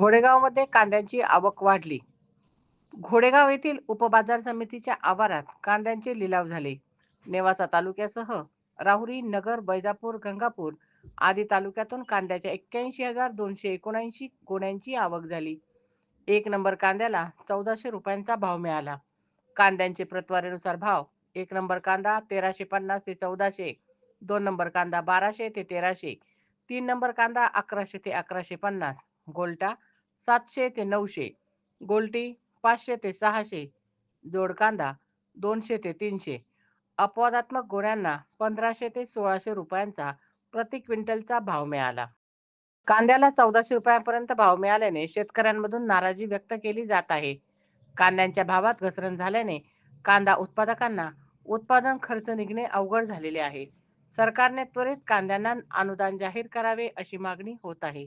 घोडेगावमध्ये कांद्यांची आवक वाढली. घोडेगाव येथील उपबाजार समितीच्या आवारात कांद्यांचे लिलाव झाले. नेवासा तालुक्यासह राहुरी नगर बैजापूर गंगापूर आदी तालुक्यातून कांद्याच्या एक्क्याऐंशी हजार दोनशे एकोणऐंशी गोण्यांची आवक झाली. एक नंबर कांद्याला चौदाशे रुपयांचा भाव मिळाला. कांद्यांचे प्रतवारीनुसार भाव एक नंबर कांदा तेराशे पन्नास ते चौदाशे दोन नंबर कांदा बाराशे ते तेराशे तीन नंबर कांदा अकराशे ते अकराशे पन्नास गोल्टा सातशे ते नऊशे गोल्टी पाचशे ते सहाशे जोड कांदा दोनशे ते तीनशे. अपवादात्मक गोण्यांना पंधराशे ते सोळाशे रुपयांचा प्रति क्विंटलचा भाव मिळाला. कांद्याला चौदाशे रुपयांपर्यंत भाव मिळाल्याने शेतकऱ्यांमधून नाराजी व्यक्त केली जात आहे. कांद्यांच्या भावात घसरण झाल्याने कांदा उत्पादकांना उत्पादन खर्च निघणे अवघड झालेले आहे. सरकारने त्वरित कांद्यांना अनुदान जाहीर करावे अशी मागणी होत आहे.